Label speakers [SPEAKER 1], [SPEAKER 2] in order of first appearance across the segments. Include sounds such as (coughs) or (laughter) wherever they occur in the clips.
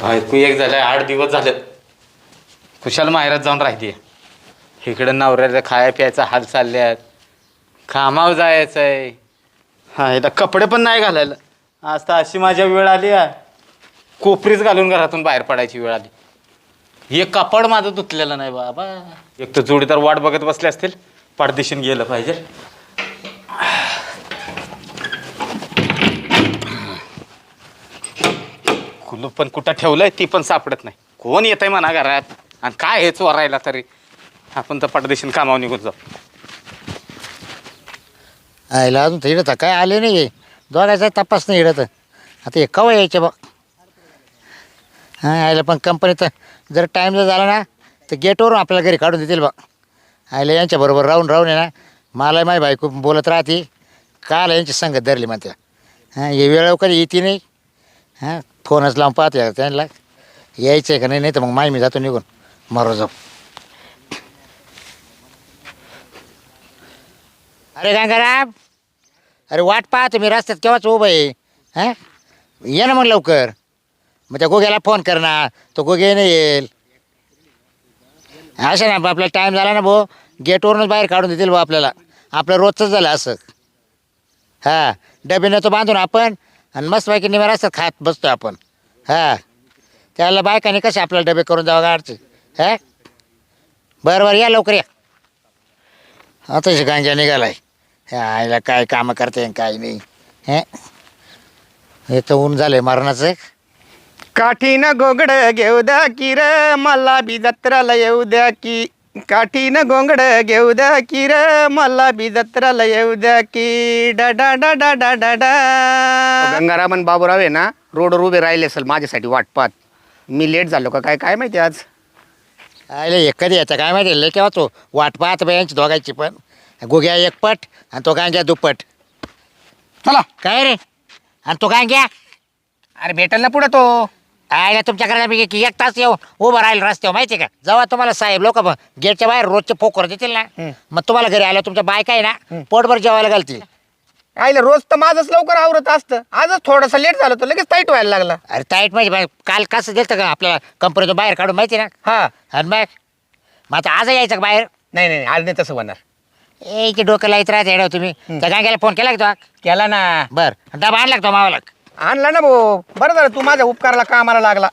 [SPEAKER 1] बायको एक झालं आठ दिवस झाले खुशाल माहेरात जाऊन राहिली इकडं नवऱ्याचं खाया प्यायचा हाल चालल्यात कामावर जायचं आहे हा इथं कपडे पण नाही घालायला. आज तर अशी माझ्या वेळ आली आहे. कोपरीच घालून घरातून बाहेर पडायची वेळ आली. हे कपड माझं धुतलेलं नाही बाबा. एक तर जोडीदार वाट बघत बसले असतील. पाठदिशीन गेलं पाहिजे. कुलूप पण कुठं ठेवलंय ती पण सापडत नाही. कोण येतंय म्हणा घरात? आणि काय हे चोरायला तरी? आपण तर पडदेशीन कामावर निघून जाऊ.
[SPEAKER 2] आयला अजून तर इडत काय आले नाही दोघायचा तपास नाही इडत आता हे कवा यायचे बा हां आयला पण कंपनीत जर टाईम जर झाला ना तर गेटवरून आपल्याला घरी काढून देतील बा आयला यांच्याबरोबर राहून राहून आहे ना मला माझी बायको बोलत राहते. काल यांची संगत धरली म्हणते. हां हे वेळ कधी येते नाही. हां फोनच लावून पाहते त्यांना. यायचं आहे का नाही नाही तर मग माय मी जातो निघून. मरो जाऊ. अरे गंगाराम अरे वाट पाहतो मी रस्त्यात केव्हाच उभं आहे. हां? ये ना मग लवकर. मग त्या गोग्याला फोन कर ना तो गोगे नाही येईल. असं ना आपला टाईम झाला ना भाऊ. गेटवरूनच बाहेर काढून देतील भाऊ आपल्याला. आपलं रोजचंच झालं असं. हां डबे तो बांधून आपण. आणि मस्त बाकी निम्या रस्त्यात खात बसतो आपण. हां. त्याला बायकाने कसे आपल्याला डबे करून जावं गाडचे? हां? बरं बरं या लवकर या. आता गांजा निघालाय. ह्या आईला काय कामं करते आणि काय नाही. हे? हे तर ऊन झालंय मरणाचं
[SPEAKER 3] काठीनं गोगड घेऊ द्या की रे मला बी जत्राला येऊ द्या की. काठीनं गोंगड घेऊ द्या की रे मला बी जत्राला येऊ द्या की. डा डा डा डा डा डा डा. गंगारामन बाबूराव आहे ना रोडवर उभे राहिले असेल माझ्यासाठी वाट पाहत मी लेट झालो का? काय काय माहिती आज?
[SPEAKER 2] आईला एक कधी येतं काय माहिती लय केव्हा तो वाट पाहत बाई यांची दोघांची पण. गुग्या एक पट आणि तो गांग्या दुप्पट.
[SPEAKER 3] चला.
[SPEAKER 2] काय रे? आणि तो गांग्या?
[SPEAKER 3] अरे भेटेल ना पुढे तो.
[SPEAKER 2] आयला तुमच्याकडे मी एक एक तास येऊन उभं राहील रस्त्यावर माहिती आहे का? जेव्हा तुम्हाला साहेब लोक गेटच्या बाहेर रोजचे फोकर देतील ना
[SPEAKER 3] हं.
[SPEAKER 2] मग तुम्हाला घरी आलं तुमच्या बायका आहे ना पोटभर जेवायला घालतील.
[SPEAKER 3] आईला रोज तर माझंच लवकर आवरत असतं. आजच थोडंसं लेट झालं तर लगेच टाईट व्हायला लागला.
[SPEAKER 2] अरे ताईट माहिती बाई, काल कसं दिलं का आपल्याला कंपनीतून बाहेर काढून माहिती आहे ना?
[SPEAKER 3] हा.
[SPEAKER 2] आणि मग मग आता आज यायचं का बाहेर?
[SPEAKER 3] नाही नाही आज नाही तसं होणार.
[SPEAKER 2] ए की डोकं लाईत राहते येडा तुम्ही. त्या गांग्याला फोन केला का तो?
[SPEAKER 3] केला ना.
[SPEAKER 2] बर. डबा आणला का तो मावाला?
[SPEAKER 3] आणला ना भाऊ. बरं झालं तू माझ्या उपकाराला कामाला लागला.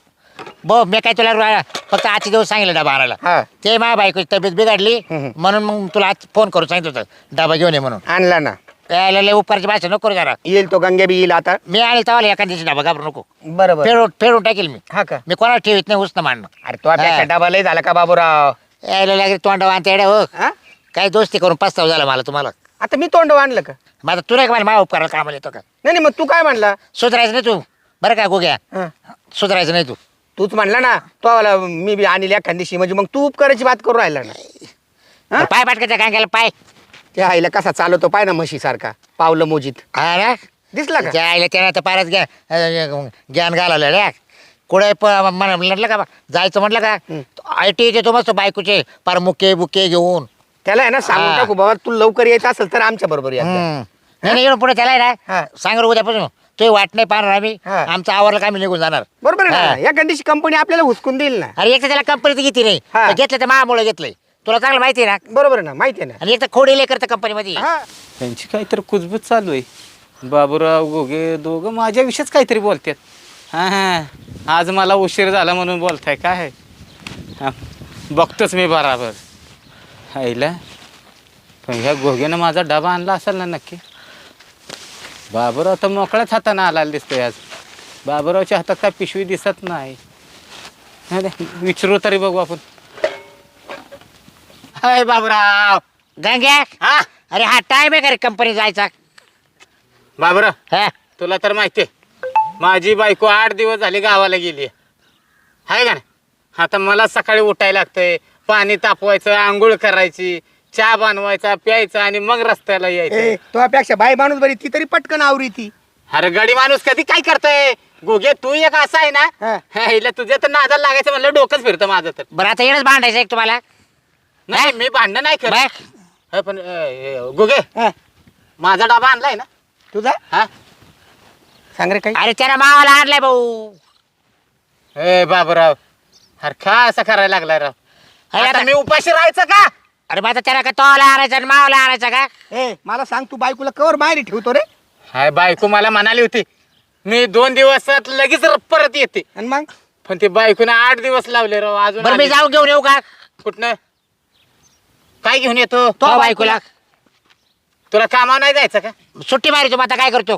[SPEAKER 2] बो मी काय तुला रा- फक्त आजचे दिवस सांगितलं डबा आणायला.
[SPEAKER 3] हा.
[SPEAKER 2] ते माझ्या बायकोची तब्येत बिघडली
[SPEAKER 3] हम्म.
[SPEAKER 2] म्हणून मग तुला आज फोन करून सांगितलं होतं डबा घेऊन ये म्हणून.
[SPEAKER 3] आणला ना.
[SPEAKER 2] यायला लय उपकारची भाषा नको करू जरा.
[SPEAKER 3] येईल तो गंगे बी येईल आता.
[SPEAKER 2] मी आणि तवाला एका दिवशी डबा घाबरू नको.
[SPEAKER 3] बरोबर.
[SPEAKER 2] फेडून फेडून टाकेल मी.
[SPEAKER 3] हा का?
[SPEAKER 2] मी कोणाला ठेवीत नाही उचणं मांडणं
[SPEAKER 3] अरे तो. डबा लय झाला का बाबूराव?
[SPEAKER 2] यायला लागेल तोंड वाहते येड्या हो.
[SPEAKER 3] हा?
[SPEAKER 2] काय दोस्ती करून पस्ताव झाला मला तुम्हाला.
[SPEAKER 3] आता मी तोंड आणलं का?
[SPEAKER 2] माझा तुला का माझ्या उपकाराला कामाला येतो का?
[SPEAKER 3] नाही नाही, मग तू काय म्हणला?
[SPEAKER 2] सुधारायचं नाही तू. बरं काय गोग्या?
[SPEAKER 3] हा.
[SPEAKER 2] सुधारायचं नाही तू.
[SPEAKER 3] तूच म्हणला ना तो आला मी बी आणली एखाद दिवशी म्हणजे मग तू उपकाराची बात करून राहिला ना. हा?
[SPEAKER 2] पाय पाटकाच्या गांग्याला पाय.
[SPEAKER 3] त्या आईला कसा चालवतो पाय ना म्हशी सारखा पावलं मोजीत.
[SPEAKER 2] हा ना?
[SPEAKER 3] दिसला का?
[SPEAKER 2] त्या आईला त्यानं तर पारच घ्या ज्ञान घालवलं रे. कुठे म्हणा म्हटलं का बा, जायचं म्हटलं का? आय टी येतो मस्त बायकोचे पार मुके बुके घेऊन.
[SPEAKER 3] त्याला आहे ना सांगून
[SPEAKER 2] हा.
[SPEAKER 3] टाकू बाबा तू लवकर यायचं असेल तर आमच्या बरोबर या
[SPEAKER 2] हम्म. नाही नाही येऊन पुढे त्याला आहे
[SPEAKER 3] हा.
[SPEAKER 2] ना सांग रे उद्यापासून. तो वाट नाही पाहणार आम्ही.
[SPEAKER 3] हा.
[SPEAKER 2] आमचं आवरलं का आम्ही निघून जाणार.
[SPEAKER 3] बरोबर आहे
[SPEAKER 2] हा.
[SPEAKER 3] ना या कंडिशन कंपनी आपल्याला हुसकून देईल ना.
[SPEAKER 2] अरे एक तर त्याला कंपनीत घेतली नाही.
[SPEAKER 3] हा.
[SPEAKER 2] तर घेतलं तर महामुळे घेतलंय. तुला चांगलं माहिती आहे ना?
[SPEAKER 3] बरोबर आहे ना. माहिती आहे
[SPEAKER 2] आणि एक तर खोडी ले करतं कंपनीमध्ये
[SPEAKER 3] ना हा.
[SPEAKER 1] त्यांची काहीतरी कुजबूज चालू आहे. बाबूराव गोगे दोघं माझ्याविषयीच काहीतरी बोलतात. हां हां. आज मला उशीर झाला म्हणून बोलताय. काय हां. बघतोच मी बराबर. आईला. पण ह्या गोग्यानं माझा डबा आणला असेल ना नक्की. बाबूराव तर मोकळ्याच हातानं आलेला दिसतोय आज. बाबूरावच्या हातात काय पिशवी दिसत नाही. विचारू तरी बघू आपण.
[SPEAKER 2] हाय बाबूराव गंग्या
[SPEAKER 3] हा?
[SPEAKER 2] अरे हा टाइम आहे का रे कंपनी जायचा?
[SPEAKER 1] बाबूराव
[SPEAKER 2] हा?
[SPEAKER 1] तुला तर माहिती आहे माझी बायको आठ दिवस झाली गावाला गेली आहे का नाही? आता मला सकाळी उठायला लागतंय पाणी तापवायचं आंघोळ करायची चहा बनवायचा प्यायचा आणि मग रस्त्याला
[SPEAKER 3] ए
[SPEAKER 1] यायचं.
[SPEAKER 3] तुझ्यापेक्षा बाई माणूस बरी ती तरी पटकन आवरी ती.
[SPEAKER 1] अरे गडी माणूस कधी काय करतोय? गोगे तू एक असा आहे ना?
[SPEAKER 3] हा.
[SPEAKER 1] हिला तुझ्या तर नादाला लागायचं म्हणलं डोकंच फिरतं माझं तर.
[SPEAKER 2] बरं आता येणंच भांडायचं एक तुम्हाला.
[SPEAKER 1] नाही मी भांडण नाही करत. हा, पण अं, गोगे
[SPEAKER 3] हा.
[SPEAKER 1] माझा डबा आणलाय ना?
[SPEAKER 3] तुझा?
[SPEAKER 1] हा.
[SPEAKER 3] सांग रे काही.
[SPEAKER 2] अरे त्याला मावाला आणलाय भाऊ.
[SPEAKER 1] ए बाबूराव अरे का असं करायला लागलाय राव.
[SPEAKER 2] अरे
[SPEAKER 1] आता मी उपाशी राहायचं का?
[SPEAKER 2] अरे मग आता त्याला का तोला आणायचा आणि मावाला आणायचा का?
[SPEAKER 3] ए मला सांग तू बायकोला कवर बाहेर ठेवतो रे?
[SPEAKER 1] हाय बायको मला म्हणाली होती मी दोन दिवसात लगेच र- परत येते.
[SPEAKER 3] आणि मग?
[SPEAKER 1] पण ते बायकोने आठ दिवस लावले राव अजून
[SPEAKER 2] बरं मी
[SPEAKER 1] आली.
[SPEAKER 2] जाऊन घेऊन येऊ का?
[SPEAKER 1] कुठनं? काय घेऊन येतो?
[SPEAKER 2] तो बायकोला.
[SPEAKER 1] तुला कामावर नाही जायचं का?
[SPEAKER 2] सुट्टी मारी तू आता काय करतो?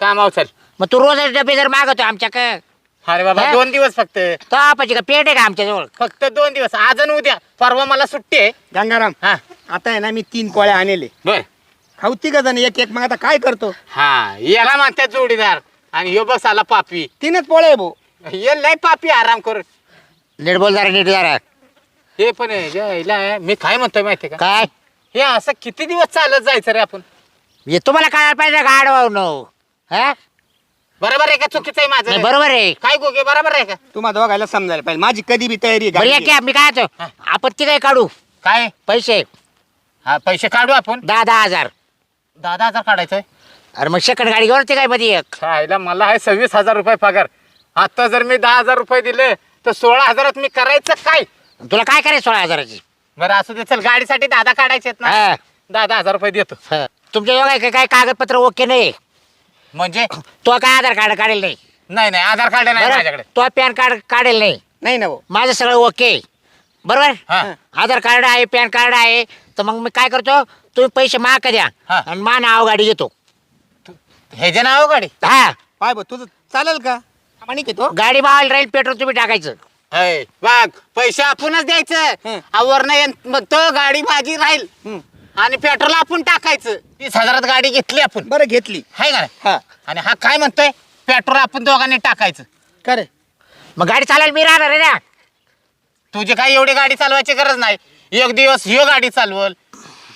[SPEAKER 1] कामावर चल.
[SPEAKER 2] मग तू रोज डबे जर मागवतो आमच्याक
[SPEAKER 1] अरे बाबा
[SPEAKER 2] हा?
[SPEAKER 1] दोन दिवस फक्त.
[SPEAKER 2] तो आपाची का पेट आहे का आमच्याजवळ?
[SPEAKER 1] फक्त दोन दिवस. आज आणि उद्या. परवा मला सुट्टी आहे.
[SPEAKER 3] गंगाराम
[SPEAKER 1] हा.
[SPEAKER 3] आता आहे ना मी तीन कोळ्या आणले.
[SPEAKER 1] बर.
[SPEAKER 3] खाऊ तिघ जण? एक एक मग आता काय करतो?
[SPEAKER 1] हा याला म्हणतात जोडीदार. आणि ह्यो बस आला पापी.
[SPEAKER 3] तीनच पोळे आहे भाऊ
[SPEAKER 1] ये लय पापी आराम कर
[SPEAKER 2] नीट बोल जरा नीट जरा.
[SPEAKER 1] हे पण आहे, जे हिला आहे, मी काय म्हणतोय माहितीये का?
[SPEAKER 2] काय?
[SPEAKER 1] हे असं किती दिवस चालत जायचं रे आपण?
[SPEAKER 2] हे तुम्हाला काय पाहिजे गाड वाहून हा?
[SPEAKER 1] बरोबर आहे का? चुकीचं आहे
[SPEAKER 2] नाही,
[SPEAKER 1] माझं
[SPEAKER 2] बरोबर आहे.
[SPEAKER 1] काय गोगे बरोबर आहे का?
[SPEAKER 3] तुम्हाला दोघायला समजायला पाहिजे. माझी कधी बी तयारी आहे
[SPEAKER 2] बरं
[SPEAKER 3] गाडीची.
[SPEAKER 2] या की मी काय म्हणतो
[SPEAKER 1] हा.
[SPEAKER 2] आपण तिघे काढू?
[SPEAKER 1] काय?
[SPEAKER 2] पैसे.
[SPEAKER 1] हा पैसे काढू आपण?
[SPEAKER 2] दहा दहा हजार.
[SPEAKER 1] दहा दहा हजार काढायचंय?
[SPEAKER 2] अरे मग सेकंड गाडी घेऊन तिघायमध्ये एक?
[SPEAKER 1] खायला मला आहे सव्वीस हजार रुपये पगार. आता जर मी दहा हजार रुपये दिले तर सोळा हजारात मी करायचं काय?
[SPEAKER 2] तुला काय करायचं सोळा हजाराची?
[SPEAKER 1] बरं असू दे चल गाडीसाठी दादा काढायचे आहेत ना.
[SPEAKER 2] हा.
[SPEAKER 1] दहा दहा हजार रुपये देतो.
[SPEAKER 2] हा. तुमच्या काय काय कागदपत्र ओके नाही?
[SPEAKER 1] म्हणजे? (coughs)
[SPEAKER 2] तो काय आधार कार्ड काढेल नाही?
[SPEAKER 1] नाही नाही आधार कार्ड नाही? माझ्याकडे.
[SPEAKER 2] तो पॅन कार्ड काढेल नाही?
[SPEAKER 3] नाही ना भाऊ.
[SPEAKER 2] माझं सगळं ओके. बरोबर?
[SPEAKER 1] हा.
[SPEAKER 2] आधार कार्ड आहे पॅन कार्ड आहे तर मग मी काय करतो? तुम्ही पैसे माग द्या
[SPEAKER 1] हा.
[SPEAKER 2] आणि मा नाव गाडी घेतो.
[SPEAKER 1] हे जे नाव गाडी?
[SPEAKER 2] हा.
[SPEAKER 3] पाय भाऊ तुझं चालेल का? आणि घेतो
[SPEAKER 2] गाडी मावायला राहील पेट्रोल तुम्ही टाकायचं.
[SPEAKER 1] बघ पैसे आपणच द्यायचं.
[SPEAKER 3] हं.
[SPEAKER 1] आवर मग तो गाडी माझी राहील.
[SPEAKER 3] हं.
[SPEAKER 1] आणि पेट्रोल आपण टाकायचं. तीस हजारात गाडी घेतली आपण.
[SPEAKER 3] बरं घेतली.
[SPEAKER 1] हाय का नाही?
[SPEAKER 3] हा.
[SPEAKER 1] आणि हा काय म्हणतोय? पेट्रोल आपण दोघांनी टाकायचं.
[SPEAKER 3] का रे?
[SPEAKER 2] मग गाडी चालायला मी राहणार आहे ना.
[SPEAKER 1] तुझी काही एवढी गाडी चालवायची गरज नाही. एक दिवस ह्यो गाडी चालवल.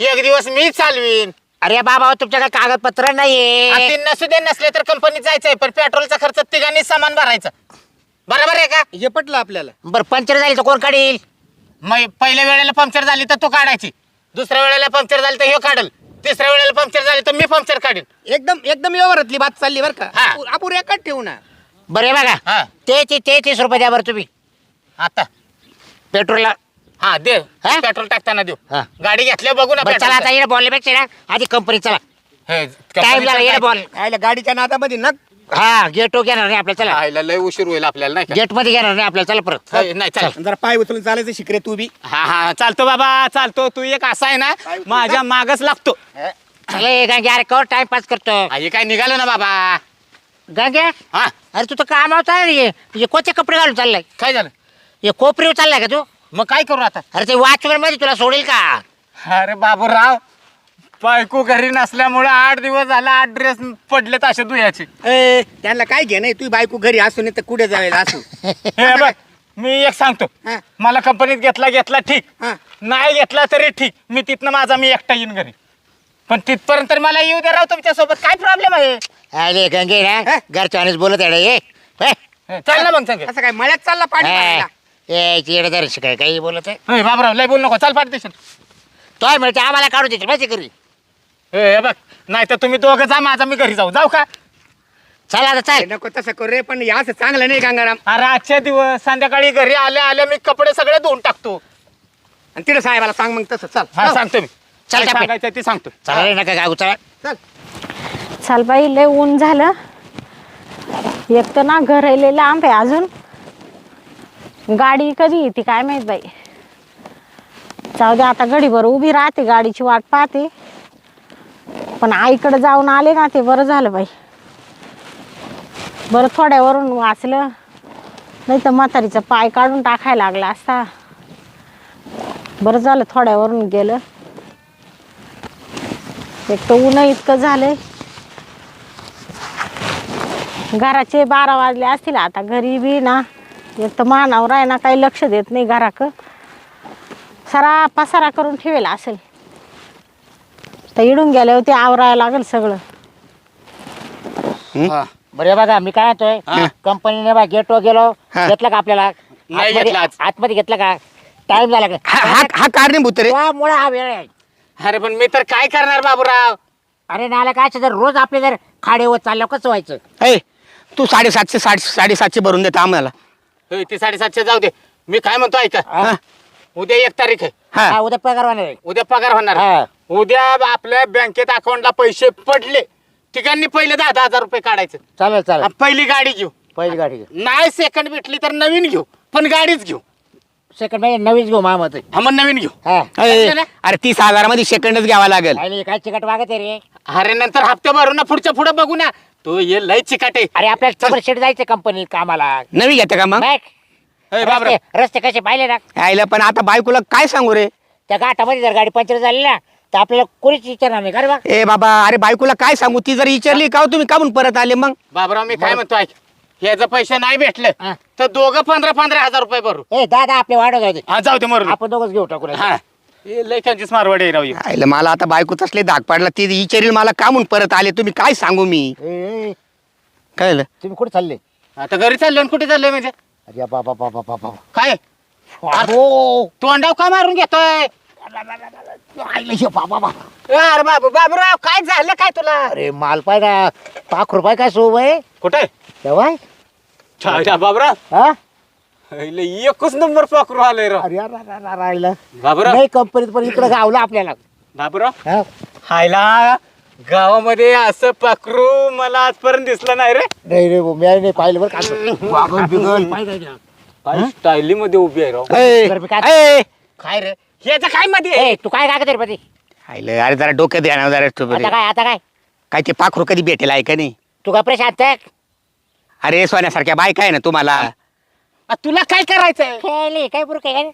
[SPEAKER 1] एक दिवस मी चालवीन.
[SPEAKER 2] अरे बाबा तुमच्याकडे कागदपत्र नाहीये.
[SPEAKER 1] नसू दे नसले तर कंपनीत जायचंय पण पेट्रोलचा खर्च तिघांनी समान भरायचा. बरोबर आहे का?
[SPEAKER 3] हे पटलं आपल्याला.
[SPEAKER 2] बरं पंक्चर झाली तर कोण काढील?
[SPEAKER 1] मग पहिल्या वेळेला पंक्चर झाली तर तू काढायची. दुसऱ्या वेळेला पंक्चर झाली तर ह्यो काढल. तिसऱ्या वेळेला पंक्चर झाली तर मी पंक्चर काढेन.
[SPEAKER 3] एकदम एकदम व्यवहारातली बात चालली बरं का.
[SPEAKER 1] हा.
[SPEAKER 3] आपण- आपण एकाच ठेवू ना.
[SPEAKER 2] बरं हे बघा.
[SPEAKER 1] हा.
[SPEAKER 2] ते ते ते तीस रुपये द्या बरं तुम्ही.
[SPEAKER 1] आता.
[SPEAKER 2] पेट्रोलला.
[SPEAKER 1] हा दे
[SPEAKER 2] हा?
[SPEAKER 1] पेट्रोल टाकताना देऊ
[SPEAKER 2] हा.
[SPEAKER 1] गाडी घेतल्या बघू ना
[SPEAKER 2] बरं चला आता. येणं बोलण्यापेक्षा ना आधी कंपनी चला.
[SPEAKER 1] हे,
[SPEAKER 2] टाइम
[SPEAKER 1] कंपनीचं
[SPEAKER 2] झाला येणं
[SPEAKER 1] काय?
[SPEAKER 2] बॉल
[SPEAKER 3] आयला गाडीच्या नादामध्ये ना
[SPEAKER 2] हा गेट घेणार नाही आपल्याला चला.
[SPEAKER 1] आयला लय उशीर होईल आपल्याला नाही का?
[SPEAKER 2] गेटमध्ये घेणार नाही आपल्याला चला परत.
[SPEAKER 1] हे, नाही चाल.
[SPEAKER 3] जरा पाय उचलून चालायचं शिकरे तू बी.
[SPEAKER 1] हा हा चालतो बाबा चालतो. तू एक असा आहे ना माझ्या मागच लागतो.
[SPEAKER 2] अरे गंगे अरे कवर टाइमपास करतो.
[SPEAKER 1] हे काय निघालो ना बाबा.
[SPEAKER 2] गंगे?
[SPEAKER 1] हा.
[SPEAKER 2] अरे तू तर कामावर चाललाय हे कोणते कपडे घालून चाललाय.
[SPEAKER 1] काय झालं?
[SPEAKER 2] हे कोपरीवर चाललाय का तू?
[SPEAKER 1] मग काय करू आता?
[SPEAKER 2] अरे ते वॉचमॅनमध्ये तुला सोडेल का?
[SPEAKER 1] अरे बाबूराव बायको घरी नसल्यामुळे आठ दिवस झाला आठ ड्रेस पडलेत असे दुयाचे
[SPEAKER 3] ए, त्यांना काय घे नाही तू बायको घरी असू नाही तर कुठे जायला असू? (laughs)
[SPEAKER 1] हे बघ मी एक सांगतो.
[SPEAKER 3] हा.
[SPEAKER 1] मला कंपनीत घेतला घेतला ठीक.
[SPEAKER 3] हा.
[SPEAKER 1] नाही घेतला तरी ठीक. मी तिथनं माझा मी एकटा येईन घरी. पण तिथपर्यंत मला येऊ दे राव तुमच्यासोबत काय प्रॉब्लेम आहे?
[SPEAKER 2] अरे गंगे ना
[SPEAKER 3] हे?
[SPEAKER 2] घरच्यानेच बोलत आहे ये. हे?
[SPEAKER 1] हे, चल ना मग सांग
[SPEAKER 3] असं काय मळ्यात चालला पाणी मारायला.
[SPEAKER 2] ए चिड दर्शक आहे काही बोलत आहे?
[SPEAKER 1] बाबराव लय बोल नको. चाल पाठ देशील
[SPEAKER 2] तो मिळते आम्हाला काढू देतील माहिती घरी.
[SPEAKER 1] हे बघ नाही तर तुम्ही दोघं जा माझा मी घरी जाऊ. जाऊ का?
[SPEAKER 2] चला आता चल.
[SPEAKER 3] नको तसं करू रे पण हे असं चांगलं नाही गंगाराम.
[SPEAKER 1] अरे आजच्या दिवस संध्याकाळी घरी आल्या आल्या मी कपडे सगळे धुवून टाकतो.
[SPEAKER 3] आणि तिथे साहेबाला सांग मग तसं. चल
[SPEAKER 1] हा. सांगतो मी
[SPEAKER 2] चल,
[SPEAKER 1] काय. सांगायचं ते सांगतो
[SPEAKER 2] चला रे नका गाऊ चला.
[SPEAKER 3] चल.
[SPEAKER 4] चाल बाई लय ऊन झालं. एक तर ना घर लय लांब आहे अजून. गाडी कधी येते काय माहीत बाई. जाऊ दे आता गडीभर उभी राहते गाडीची वाट पाहते. पण आईकडे जाऊन आले ना ते बरं झालं बाई. बरं थोड्यावरून वाचलं. नाही तर म्हातारीचा पाय काढून टाकायला लागला असता. बरं झालं थोड्यावरून गेलं. एक तर ऊन इतकं झालंय. घराचे बारा वाजले असतील आता घरी बी ना. एक तर मानावर आहे ना काही लक्ष देत नाही घराक. सारा पसारा करून ठेवेला असेल. तर इडून गेल्यावर ते आवरायला लागेल सगळं.
[SPEAKER 1] हा.
[SPEAKER 2] बरे बघा मी काय म्हणतोय?
[SPEAKER 1] हा.
[SPEAKER 2] कंपनीने बा गेटवर गेलो
[SPEAKER 3] हा.
[SPEAKER 2] घेतलं का आपल्याला?
[SPEAKER 1] नाही
[SPEAKER 2] आतमध्ये-
[SPEAKER 1] घेतलं आज.
[SPEAKER 2] आतमध्ये घेतलं का? टाइम झाला का?
[SPEAKER 3] हा हा- हा कारणीभूत रे.
[SPEAKER 2] त्यामुळे हा वेळ आहे.
[SPEAKER 1] अरे पण मी तर काय करणार बाबूराव?
[SPEAKER 2] अरे नाला काय जर रोज आपले जर खाडे होत चाललं कसं व्हायचं?
[SPEAKER 3] ए तू साडेसातशे साडे साडेसातशे भरून देता आम्हाला.
[SPEAKER 1] होय, ते साडेसातशे जाऊ दे. मी काय म्हणतो ऐका.
[SPEAKER 2] हा.
[SPEAKER 1] उद्या एक तारीख आहे.
[SPEAKER 3] हा
[SPEAKER 2] हा, उद्या पगार होणार आहे.
[SPEAKER 1] उद्या पगार होणार
[SPEAKER 2] हा.
[SPEAKER 1] उद्या आपल्या बँकेत अकाउंटला पैसे पडले. ठिकाणी पहिले दहा दहा हजार रुपये काढायचं.
[SPEAKER 2] चालेल चालेल.
[SPEAKER 1] आणि पहिली गाडी घेऊ.
[SPEAKER 2] पहिली गाडी
[SPEAKER 1] नाही सेकंड भेटली तर नवीन घेऊ पण गाडीच घेऊ.
[SPEAKER 2] सेकंड म्हणजे नवीच घेऊ मामत
[SPEAKER 1] हा मग नवीन घेऊ.
[SPEAKER 2] हा.
[SPEAKER 3] अरे तीस हजारामध्ये सेकंडच घ्यावा लागेल.
[SPEAKER 2] काय चिकट वागत आहे रे?
[SPEAKER 1] अरे नंतर हप्ते भरू ना पुढच्या पुढे बघू ना. तो ये लय चिकाटे
[SPEAKER 2] अरे आपल्याला चबर शेट जायचं कंपनीत कामाला.
[SPEAKER 3] नवी घेते का मग?
[SPEAKER 2] बघ,
[SPEAKER 1] ए, बाबरा.
[SPEAKER 2] रस्ते रस्ते कसे पाहिले ना?
[SPEAKER 3] आईला पण आता बायकोला काय सांगू रे?
[SPEAKER 2] त्या घाटामध्ये जर गाडी पंक्चर झाली ना तर आपल्याला कोणीच विचारणार नाही का रे बा
[SPEAKER 3] ए बाबा अरे बायकोला काय सांगू? ती जर विचारली का हो तुम्ही कामून परत आले मग?
[SPEAKER 1] बाबराव मी काय म्हणतो ऐक. ह्याचं पैसे नाही भेटले
[SPEAKER 2] हा.
[SPEAKER 1] तर दोघं पंधरा पंधरा हजार रुपये भरू.
[SPEAKER 2] ए दादा आपले वाढव जाऊ दे.
[SPEAKER 1] हा जाऊ दे मरून
[SPEAKER 2] आपण दोघंच घेऊ टाकू रे.
[SPEAKER 1] हा. हे लय मारवाडी आहे राव हे.
[SPEAKER 3] आईला मला आता बायकोच असले धाक पाडला ती विचारील मला कामून परत आले? तुम्ही काय सांगू मी?
[SPEAKER 2] ए, ए,
[SPEAKER 3] काय झालं?
[SPEAKER 2] तुम्ही कुठे चालले?
[SPEAKER 1] आता घरी चाललोय आणि कुठे चाललोय म्हणजे?
[SPEAKER 2] अरे बाबा बाबा बाबा
[SPEAKER 1] काय?
[SPEAKER 2] बाबो
[SPEAKER 1] तोंडाव का मारून घेतोय?
[SPEAKER 2] आईला शे बाबा बाबा.
[SPEAKER 1] अरे बाबू बाबूराव काय झालं काय तुला?
[SPEAKER 2] अरे माल पाहिजे पाच रुपये काय सोब आहे?
[SPEAKER 1] कुठे?
[SPEAKER 2] तेव्हा
[SPEAKER 1] छाया बाबूराव.
[SPEAKER 2] हा?
[SPEAKER 1] एकच नंबर पाकरू आलोय राव.
[SPEAKER 2] अरे अरे, अरे, अरे, आईला.
[SPEAKER 1] बाबूराव.
[SPEAKER 2] नाही कंपनीत पण इकडे गावलं आपल्याला.
[SPEAKER 1] बाबूराव.
[SPEAKER 2] हा?
[SPEAKER 1] हायला गावामध्ये असं पाखरू मला आजपर्यंत दिसलं नाही रे.
[SPEAKER 2] नाही रे मी नाही पाहिलं बरं का असं.
[SPEAKER 1] काय स्टायली मध्ये उभी आहे राव.
[SPEAKER 3] ए, ए,
[SPEAKER 1] काय रे? ह्याचं काय मध्ये आहे?
[SPEAKER 2] ए तू काय काय रे पती?
[SPEAKER 3] अरे जरा डोक्यात द्या ना जरा तू बरे.
[SPEAKER 2] आता काय आता काय?
[SPEAKER 3] काय ते पाखरू कधी भेटेल आहे का नाही?
[SPEAKER 2] तू काय प्रशांत?
[SPEAKER 3] अरे सोन्यासारख्या बायका आहे ना तुम्हाला.
[SPEAKER 1] तुला काय करायचंय?
[SPEAKER 2] खेळली, काय बरं काय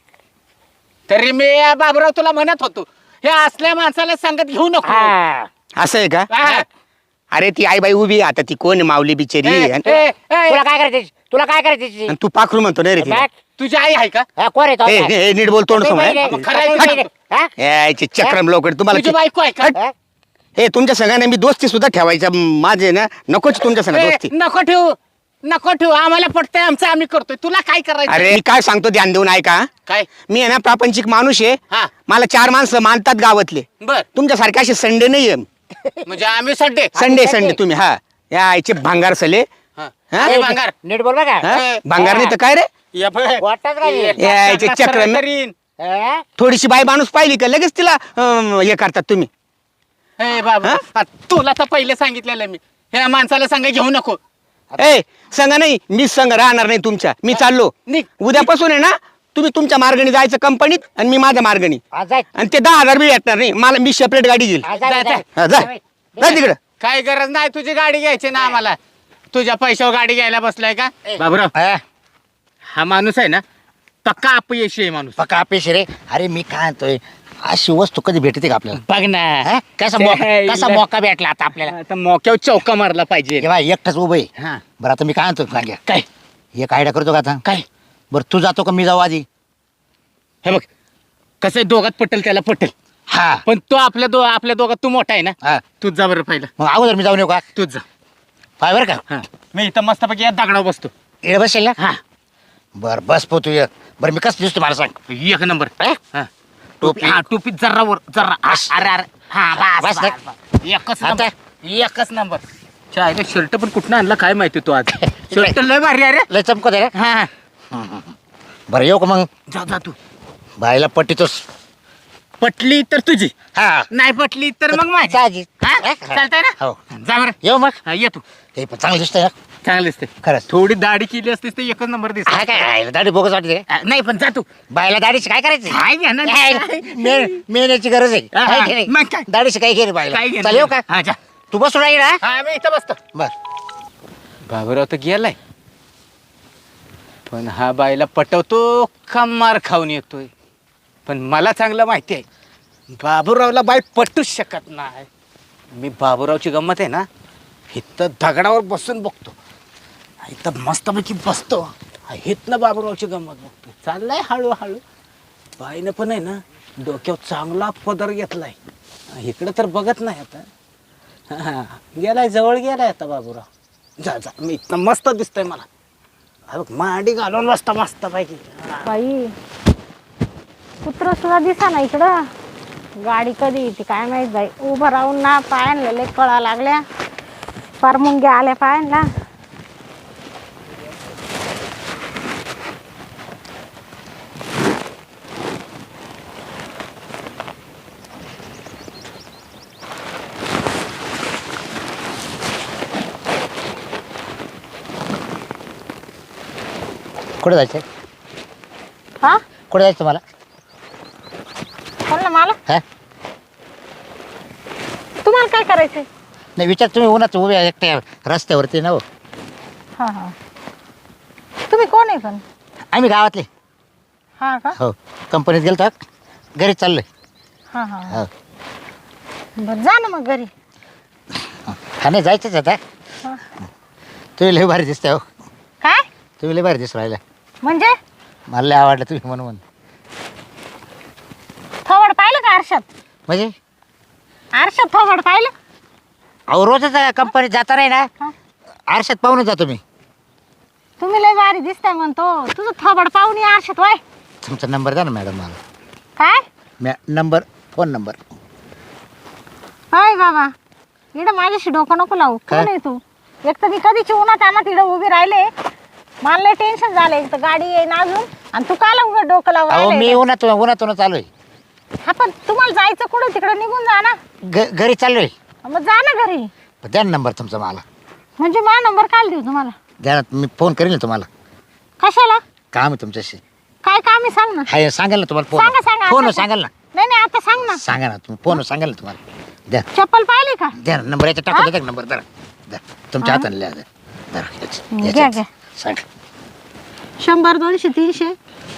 [SPEAKER 1] तरी मी या बाबूराव तुला म्हणत होतो हे असल्या माणसाला सांगत घेऊ नको.
[SPEAKER 2] हा.
[SPEAKER 3] असं आहे का?
[SPEAKER 1] हा.
[SPEAKER 3] अरे ती आई बाई उभी आहे आता ती कोण आहे माऊली बिचारी?
[SPEAKER 1] ए,
[SPEAKER 3] आणि
[SPEAKER 1] ए, ए,
[SPEAKER 2] तुला काय करायचं तुला काय करायचं
[SPEAKER 3] आणि तू पाखरू म्हणतो नाही रे तिला.
[SPEAKER 1] तुझी आई आहे का?
[SPEAKER 2] हा, कोण आहे तो?
[SPEAKER 3] ए, ए, ए, नीट बोल तोंड समोर
[SPEAKER 2] नाही,
[SPEAKER 3] आहे.
[SPEAKER 2] नाही,
[SPEAKER 1] खरं आहे,
[SPEAKER 2] नाही,
[SPEAKER 1] खरं
[SPEAKER 2] नाही, हा?
[SPEAKER 3] यायचे चक्रम लवकर तुम्हाला
[SPEAKER 1] तुझी बायको आहे का?
[SPEAKER 2] हा?
[SPEAKER 3] हे तुमच्या संघाने मी दोस्ती सुद्धा ठेवायचा माझे ना नकोच तुमच्या
[SPEAKER 1] ए,
[SPEAKER 3] दोस्ती.
[SPEAKER 1] नको ठेवू नको ठेवू आम्हाला पटतंय आमचं आम्ही करतोय. तुला काय करायचं?
[SPEAKER 3] अरे मी काय सांगतो ध्यान देऊन ऐका.
[SPEAKER 1] काय?
[SPEAKER 3] मी आहे ना प्रापंचिक माणूस आहे.
[SPEAKER 1] हा.
[SPEAKER 3] मला चार माणसं मानतात गावातले.
[SPEAKER 1] बर.
[SPEAKER 3] तुमच्यासारखे असे संडे नाहीये
[SPEAKER 1] म्हणजे आम्ही सड्डे
[SPEAKER 3] संडे
[SPEAKER 2] संडे.
[SPEAKER 3] संडे तुम्ही हा. या आईचे भांगार सले.
[SPEAKER 1] हा.
[SPEAKER 3] हा?
[SPEAKER 1] अरे भांगार.
[SPEAKER 2] नीट बोल बघा
[SPEAKER 3] हा?
[SPEAKER 1] ए,
[SPEAKER 3] भांगार नाही तर काय रे?
[SPEAKER 1] या बघ.
[SPEAKER 2] वाटत काय
[SPEAKER 1] ये,
[SPEAKER 3] यायचे
[SPEAKER 1] चक्र
[SPEAKER 3] चक्र
[SPEAKER 1] करीन.
[SPEAKER 2] हा?
[SPEAKER 3] थोडीशी बाई माणूस पाहिली का? लगेच तिला अं, हे करतात तुम्ही.
[SPEAKER 1] ए बाबा? आ, तुला तर पहिले सांगितलेलं मी. ह्या माणसाला सांगा घेऊ नको.
[SPEAKER 3] ए संघ नाही मी संघ राहणार नाही तुमच्या. मी चाललो.
[SPEAKER 1] निघ.
[SPEAKER 3] उद्यापासून आहे ना तुम्ही तुमच्या मार्गाने जायचं कंपनीत आणि मी माझ्या मार्गाने
[SPEAKER 2] हा, जाय.
[SPEAKER 3] आणि ते दहा हजार बी भेटणार नाही. मला मी सेपरेट गाडी घेईल.
[SPEAKER 2] हा, जाय,
[SPEAKER 1] जा,
[SPEAKER 2] जाय.
[SPEAKER 3] हा, जा. जा. तिकडं.
[SPEAKER 1] काय गरज नाही तुझी गाडी घ्यायची ना आम्हाला. तुझ्या पैशावर गाडी घ्यायला बसलाय का? बाबराव
[SPEAKER 2] हा,
[SPEAKER 1] हा माणूस आहे ना पक्का अपयशी आहे माणूस.
[SPEAKER 2] पक्का अपेश रे. अरे मी काय म्हणतोय अशी वस्तू कधी भेटते का आपल्याला?
[SPEAKER 1] बघ ना.
[SPEAKER 2] हा? कसा मौका कसा मौका भेटला आता आपल्याला?
[SPEAKER 1] आता मोक्यावर चौका मारला पाहिजे.
[SPEAKER 2] तेव्हा एकटाच उभं आहे.
[SPEAKER 1] हा.
[SPEAKER 2] बरं आता मी काय म्हणतो सांग्या
[SPEAKER 1] काय?
[SPEAKER 2] एक आयडिया करतो का आता?
[SPEAKER 1] काय?
[SPEAKER 2] बरं तू जातो का मी जाऊ आधी?
[SPEAKER 1] हे बघ कसं आहे, दोघात पटेल त्याला पटेल.
[SPEAKER 2] हा.
[SPEAKER 1] पण तो आपल्या दो आपल्या दोघात तू मोठा आहे ना
[SPEAKER 2] हा.
[SPEAKER 1] तूच जा बरं पहिला.
[SPEAKER 2] मग अगोदर मी जाऊन येऊ का?
[SPEAKER 1] तूच जा.
[SPEAKER 2] पाय बरं का?
[SPEAKER 1] हा. मी इथं मस्तपैकी या दगडावर बसतो.
[SPEAKER 2] इकडे बसेल ना?
[SPEAKER 1] हा.
[SPEAKER 2] बरं बस पो तू ये बरं मी कसं दिसतो मला सांग.
[SPEAKER 1] एक नंबर.
[SPEAKER 2] हा?
[SPEAKER 1] हा. टोपी. हा टोपी जरा वर जरा हा, अरे अरे. हा बस,
[SPEAKER 2] बस
[SPEAKER 1] बस,
[SPEAKER 2] ना.
[SPEAKER 1] बस. एकच
[SPEAKER 2] आता?
[SPEAKER 1] नंबर. एकच नंबर. चायला शर्ट पण कुठनं आणला काय माहिती तो आज? (laughs) शर्ट लय भारी अरे
[SPEAKER 2] लय चमकत आहे रे.
[SPEAKER 1] हा. हा.
[SPEAKER 2] बरं येऊ का मग?
[SPEAKER 1] जा जा तू.
[SPEAKER 2] बायला पट्टीतोस
[SPEAKER 1] पटली तर तुझी.
[SPEAKER 2] हा.
[SPEAKER 1] नाही पटली तर मग माझी.
[SPEAKER 2] साहजिक.
[SPEAKER 1] हा?
[SPEAKER 2] हा?
[SPEAKER 1] चालतंय ना?
[SPEAKER 2] हो.
[SPEAKER 1] जा बरं.
[SPEAKER 2] येऊ मग.
[SPEAKER 1] हा, ये तू.
[SPEAKER 2] हे पण चांगलं दिसतंय ना
[SPEAKER 1] चांगलं दिसते.
[SPEAKER 2] खरंच.
[SPEAKER 1] थोडी दाढी केली असतीस तर एकच नंबर दिसत.
[SPEAKER 2] हा काय? दाढी बोगस वाटते
[SPEAKER 1] नाही पण जा तू.
[SPEAKER 2] बायला दाढीची काय करायचं?
[SPEAKER 1] काय घेणार नाही.
[SPEAKER 2] मेहनतची गरज आहे.
[SPEAKER 1] हा,
[SPEAKER 2] आहे की नाही?
[SPEAKER 1] मग काय?
[SPEAKER 2] दाढीची काय घे बायला?
[SPEAKER 1] काय घेणार?
[SPEAKER 2] चल येऊ का?
[SPEAKER 1] हा जा.
[SPEAKER 2] तू बसून राहील ना
[SPEAKER 1] हा? मी इथं बसतो.
[SPEAKER 2] बर.
[SPEAKER 1] बाबूराव तर गेलाय. पण हा बाईला पटवतो का मार खाऊन येतोय. पण मला चांगलं माहिती आहे बाबूरावला बाई पटूच शकत नाही. मी बाबूरावची गंमत आहे ना इथं दगडावर बसून बघतो. इथं मस्तपैकी बसतो. हिथनं बाबूरावची गंमत बघतो. चाललाय हळूहळू. बाईनं पण आहे ना डोक्यावर चांगला पदर घेतलाय. इकडं तर बघत नाही आता. हा गेलाय जवळ गेलाय आता बाबूराव. जा जा मी इथं मस्त दिसतंय मला. हा बघ, मांडी घालून बसता मस्त पैकी
[SPEAKER 4] बाई कुत्र सुद्धा दिसा ना इकडं. गाडी कधी येते काय माहीत बाई. उभं राहून ना पायांना लय कळा लागल्या. फार मुंग्या आल्या पायांना.
[SPEAKER 2] कुठे जायचं
[SPEAKER 4] हा?
[SPEAKER 2] कुठे जायचं मला
[SPEAKER 4] बोल ना मला.
[SPEAKER 2] हा?
[SPEAKER 4] तुम्हाला काय करायचंय?
[SPEAKER 2] नाही विचार तुम्ही उन्हाच उभे आहे एकट्या रस्त्यावरती ना हो.
[SPEAKER 4] हा हा. तुम्ही कोण आहे पण?
[SPEAKER 2] आम्ही गावातले.
[SPEAKER 4] हा का?
[SPEAKER 2] हो. कंपनीत गेलो घरी चाललोय.
[SPEAKER 4] हा हा.
[SPEAKER 2] हो.
[SPEAKER 4] बरं जा ना मग घरी.
[SPEAKER 2] हा नाही जायचंच आता.
[SPEAKER 4] हा.
[SPEAKER 2] तुम्ही लय भारी दिसते हो.
[SPEAKER 4] काय?
[SPEAKER 2] तुम्ही लय भारी दिसू राहिला.
[SPEAKER 4] म्हणजे?
[SPEAKER 2] मला लय आवडलं तुम्ही म्हणून
[SPEAKER 4] थोबड पाहिलं का आरशात?
[SPEAKER 2] म्हणजे?
[SPEAKER 4] आरशात थोबड पाहिलं?
[SPEAKER 2] अहो रोजच कंपनीत जाता नाही ना. आरशात पाहूनच जातो मी
[SPEAKER 4] तुम्ही लय भारी दिसताय म्हणतो. तुझं थोबड पाहून ये आरशात वाय.
[SPEAKER 2] तुमचा नंबर द्या ना मॅडम मला.
[SPEAKER 4] काय?
[SPEAKER 2] मॅ नंबर फोन नंबर.
[SPEAKER 4] हाय बाबा इकडं माझ्याशी डोकं नको लावू.
[SPEAKER 2] काय?
[SPEAKER 4] कोण आहे तू? एक तर मी कधीची उन्हात आणा तिकडं उभी राहिले. मला लय टेन्शन झालं एक तर गाडी येईन अजून. आणि तू काला उभं डोकं लावू
[SPEAKER 2] अहो मी
[SPEAKER 4] राहिलंय?
[SPEAKER 2] उन्हातून उन्हातून चालू आहे
[SPEAKER 4] हा पण तुम्हाला जायचं कुठं? तिकडं निघून जा ना.
[SPEAKER 2] घ घरी चाललोय.
[SPEAKER 4] मग जा ना घरी.
[SPEAKER 2] द्या ना नंबर तुमचा मला.
[SPEAKER 4] म्हणजे माझा नंबर काल देऊ तुम्हाला.
[SPEAKER 2] द्या ना मी फोन करेल ना तुम्हाला.
[SPEAKER 4] कशाला?
[SPEAKER 2] काम आहे तुमच्याशी.
[SPEAKER 4] काय काम आहे? सांग ना.
[SPEAKER 2] हाय सांगाल ना तुम्हाला
[SPEAKER 4] सांगा
[SPEAKER 2] फोन.
[SPEAKER 4] सांगा
[SPEAKER 2] फोन
[SPEAKER 4] आता
[SPEAKER 2] सांगाल ना.
[SPEAKER 4] नाही नाही आता सांग ना.
[SPEAKER 2] सांगा ना तुम्ही. फोन सांगाल ना तुम्हाला. द्या.
[SPEAKER 4] चप्पल पाहिली का?
[SPEAKER 2] द्या ना नंबर याच्यात टाकून द्या नंबर? द्या द्या. तुमच्या हाताने लिहा द्या.
[SPEAKER 4] घ्या,
[SPEAKER 2] याच्यात. सांगा.
[SPEAKER 4] शंभर दोनशे तीनशे?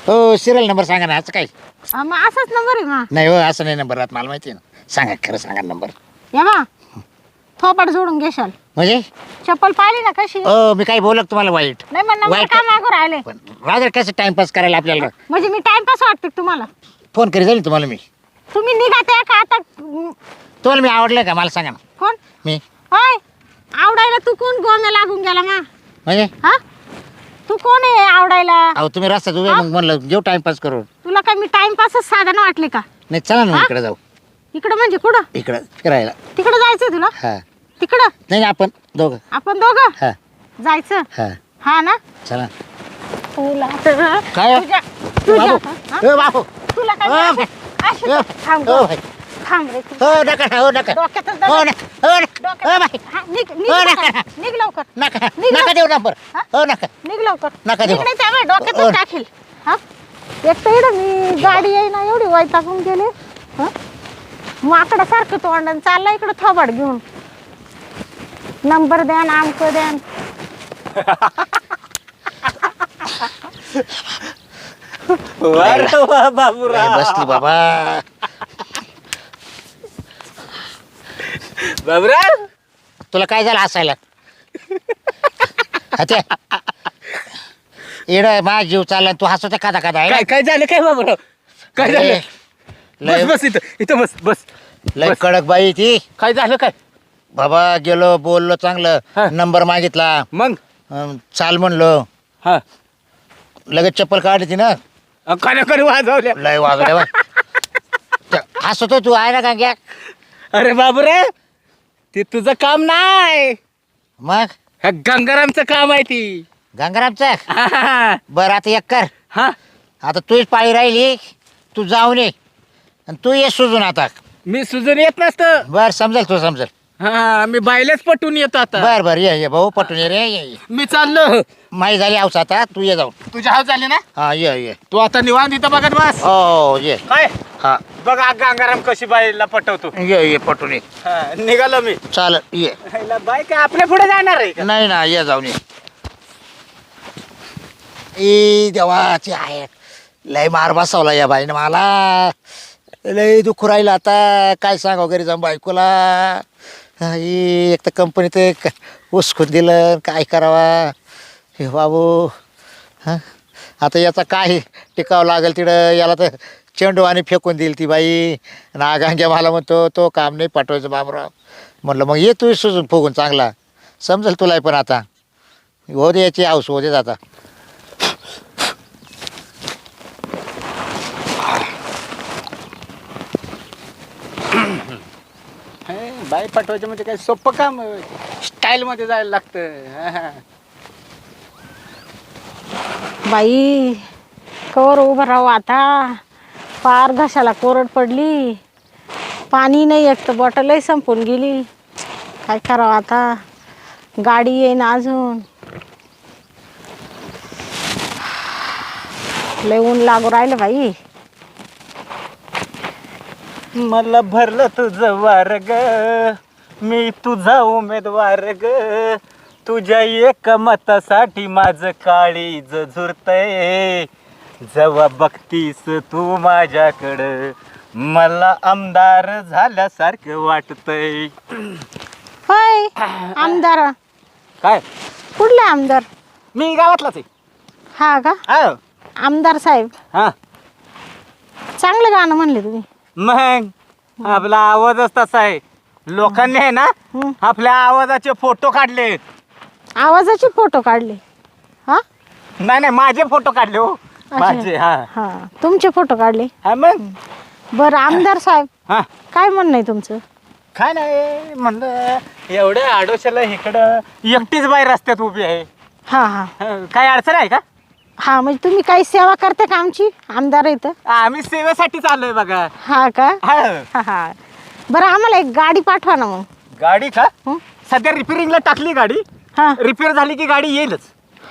[SPEAKER 2] हो सिरियल नंबर सांगा ना असं काय?
[SPEAKER 4] हा, मग असाच नंबर आहे मग
[SPEAKER 2] नाही हो असं नाही नंबर राहत मला माहिती आहे ना. सांगा खरं सांगा नंबर
[SPEAKER 4] या बा थोपाट जोडून घेशाल.
[SPEAKER 2] म्हणजे?
[SPEAKER 4] चप्पल पाहिली ना कशी?
[SPEAKER 2] हो मी काही बोलत तुम्हाला वाईट?
[SPEAKER 4] नाही मग नंबर
[SPEAKER 2] वाईट
[SPEAKER 4] का मागू राहिले?
[SPEAKER 2] पण राजा कसं टाइमपास करायला आपल्याला?
[SPEAKER 4] म्हणजे मी टाइमपास वाटते का तुम्हाला?
[SPEAKER 2] फोन करी जाईल तुम्हाला मी.
[SPEAKER 4] तुम्ही निघाते का आता? म,
[SPEAKER 2] तुम्हाला मी आवडलं का? मला सांगा ना.
[SPEAKER 4] कोण?
[SPEAKER 2] मी.
[SPEAKER 4] होय आवडायला तू कोण गोम्या लागून गेला मा?
[SPEAKER 2] म्हणजे?
[SPEAKER 4] हा? तू कोण आहे आवडायला?
[SPEAKER 2] अहो तुम्ही रस्त्यात उभे मग म्हणलं जेव टाइमपास करू
[SPEAKER 4] तुला काय मी टाइमपासच साधन वाटले का?
[SPEAKER 2] नाही चला ना
[SPEAKER 4] हा?
[SPEAKER 2] इकडे जाऊ.
[SPEAKER 4] इकडं म्हणजे कुठं?
[SPEAKER 2] इकडं फिरायला.
[SPEAKER 4] तिकडं जायचंय तुला?
[SPEAKER 2] हा.
[SPEAKER 4] तिकडं?
[SPEAKER 2] नाही नाही, आपण दोघं.
[SPEAKER 4] आपण दोघं?
[SPEAKER 2] हा.
[SPEAKER 4] जायचं?
[SPEAKER 2] हा.
[SPEAKER 4] हा ना?
[SPEAKER 2] चला.
[SPEAKER 4] तुला तर
[SPEAKER 2] काय?
[SPEAKER 4] तुझ्या तुझ्या
[SPEAKER 2] बाबू
[SPEAKER 4] हा?
[SPEAKER 2] ए बाबू.
[SPEAKER 4] तुला काय. अशी-
[SPEAKER 2] ओ,
[SPEAKER 4] थांब
[SPEAKER 2] ओ,
[SPEAKER 4] गं.
[SPEAKER 2] बाई.
[SPEAKER 4] थांब रे तू.
[SPEAKER 2] हो नका ना, हो नका
[SPEAKER 4] डोक्यातच
[SPEAKER 2] हो
[SPEAKER 4] दगड.
[SPEAKER 2] हो नका हो
[SPEAKER 4] डोक्यात-
[SPEAKER 2] बाई
[SPEAKER 4] हा, निघ निघ
[SPEAKER 2] हो,
[SPEAKER 4] लवकर.
[SPEAKER 2] नका.
[SPEAKER 4] निघ लवकर
[SPEAKER 2] नका
[SPEAKER 4] निघ
[SPEAKER 2] नका देऊ नंबर
[SPEAKER 4] हा?
[SPEAKER 2] हो नका
[SPEAKER 4] निघ लवकर
[SPEAKER 2] नका देऊ.
[SPEAKER 4] निघ नाही त्यामुळे
[SPEAKER 2] ओ.
[SPEAKER 4] डोक्यातच टाकेल हा एक तर इकडं मी गाडी येईना एवढी वैतागून गेले हा माकडं सारखं तोंडाने चालला इकडं थोबाड घेऊन नंबर द्या ना आमकं द्या न.
[SPEAKER 1] बाबूराव
[SPEAKER 2] बसली बाबा
[SPEAKER 1] बाबूराव
[SPEAKER 2] तुला काय झालं हसायला? ते. इड माझा जीव चालला तू हसवते कादा कादा आहे ना?
[SPEAKER 1] काय काय झालं? काय बाबूराव काय झालं? बस
[SPEAKER 2] लय
[SPEAKER 1] बस इथं इथं बस बस.
[SPEAKER 2] लय
[SPEAKER 1] बस.
[SPEAKER 2] कडक बाई ती.
[SPEAKER 1] काय झालं काय?
[SPEAKER 2] बाबा गेलो बोललो चांगलं. नंबर मागितला.
[SPEAKER 1] मग?
[SPEAKER 2] अं, चाल म्हणलो.
[SPEAKER 1] हा.
[SPEAKER 2] लगेच चप्पल काढली ती ना.
[SPEAKER 1] करी वाजवल्या?
[SPEAKER 2] लय. त्या- हसतो तू आहे ना कांग्या
[SPEAKER 1] अरे बाबूराव ते तुझं काम नाही
[SPEAKER 2] मग?
[SPEAKER 1] ह्या गंगारामचं काम आहे ती.
[SPEAKER 2] गंगारामचा? (laughs)
[SPEAKER 1] हा
[SPEAKER 2] बरं आता एक कर.
[SPEAKER 1] हा.
[SPEAKER 2] आता तुझीच पाळी राहिली तू जाऊन ये. आणि तू ये सुजून आता.
[SPEAKER 1] मी सुजून येत नसतं.
[SPEAKER 2] बर समजेल तू समजेल.
[SPEAKER 1] हा. मी बायलेच पटून येतो आता.
[SPEAKER 2] बर बर ये ये भाऊ पटून ये रे ये ये.
[SPEAKER 1] मी चाललो.
[SPEAKER 2] माही झाली आवसा आता. तू ये जाऊन.
[SPEAKER 1] तुझ्या हाव झाली ना?
[SPEAKER 2] हा ये ये.
[SPEAKER 1] तू आता निवांत इथं बघत बस.
[SPEAKER 2] हो ये.
[SPEAKER 1] काय?
[SPEAKER 2] हा.
[SPEAKER 1] बघा गंगाराम कशी बाईला पटवतो.
[SPEAKER 2] ये ये पटून ये.
[SPEAKER 1] हा, निघालो मी.
[SPEAKER 2] चाल ये.
[SPEAKER 1] बाई काय आपल्या पुढे जाणार आहे का?
[SPEAKER 2] नाही ना ये जाऊन ये. ए देवाची आहे. लय मार बसवला या बाईनं मला. लय दुःख राहिलं आता. काय सांग वगैरे जाऊन बायकोला. एक तर कंपनीत एक उचकून दिलं काय करावा. हे बाबू हां? आता याचा काय टिकावं लागेल तिकडं. याला तर चेंडू आणि फेकून देईल ती बाई. नागांग्या मला म्हणतो तो काम नाही पाठवायचं बाबराव. म्हणलं मग ये तू सुजून फुगून चांगला. समजेल तुला पण आता. हो दे याची हाऊस हो देत आता
[SPEAKER 1] बाई पाठवायचं म्हणजे काय सोपं काम स्टाईलमध्ये जायला लागतं.
[SPEAKER 4] बाई कवर उभं राहू आता. पार घशाला कोरड पडली. पाणी नाही एक तर बॉटलही संपून गेली. काय करावं आता? गाडी येईन अजून. लय ऊन लागू राहिलं बाई.
[SPEAKER 1] मला भरलं तुझं वार ग मी तुझा उमेदवार ग तुझ्या एक मतासाठी माझं काळी झुरतय. जेव्हा बघतीस तू माझ्याकडं मला आमदार झाल्यासारखं वाटतंय.
[SPEAKER 4] होय (coughs) आमदार.
[SPEAKER 1] काय?
[SPEAKER 4] कुठले आमदार?
[SPEAKER 1] मी गावातलाच आहे.
[SPEAKER 4] हा का? आमदार साहेब.
[SPEAKER 1] हा.
[SPEAKER 4] चांगलं गाणं म्हणले तुम्ही.
[SPEAKER 1] मग? आपला आवाजच तसा आहे. लोकांनी आहे ना. आपल्या आवाजाचे फोटो काढले
[SPEAKER 4] आवाजाचे फोटो काढले. हा?
[SPEAKER 1] नाही नाही माझे फोटो काढले हो. माझे हा.
[SPEAKER 4] हा. तुमचे फोटो काढले.
[SPEAKER 1] हा मग?
[SPEAKER 4] बरं आमदार साहेब
[SPEAKER 1] हा.
[SPEAKER 4] काय म्हणणं आहे तुमचं?
[SPEAKER 1] काय नाही म्हणलं एवढ्या आडोशाला इकडं एकटीच बाई रस्त्यात उभी आहे.
[SPEAKER 4] हा हा.
[SPEAKER 1] हं, काय अडचण आहे का?
[SPEAKER 4] हा म्हणजे तुम्ही काही सेवा करता का आमची? आमदार इथं
[SPEAKER 1] आम्ही सेवेसाठीच आलोय बघा.
[SPEAKER 4] हा का?
[SPEAKER 1] हा.
[SPEAKER 4] हा हा. बरं आम्हाला एक गाडी पाठवा ना मग.
[SPEAKER 1] गाडी का?
[SPEAKER 4] हं?
[SPEAKER 1] सध्या रिपेअरिंगला टाकली गाडी.
[SPEAKER 4] हा.
[SPEAKER 1] रिपेअर झाली की गाडी येईलच.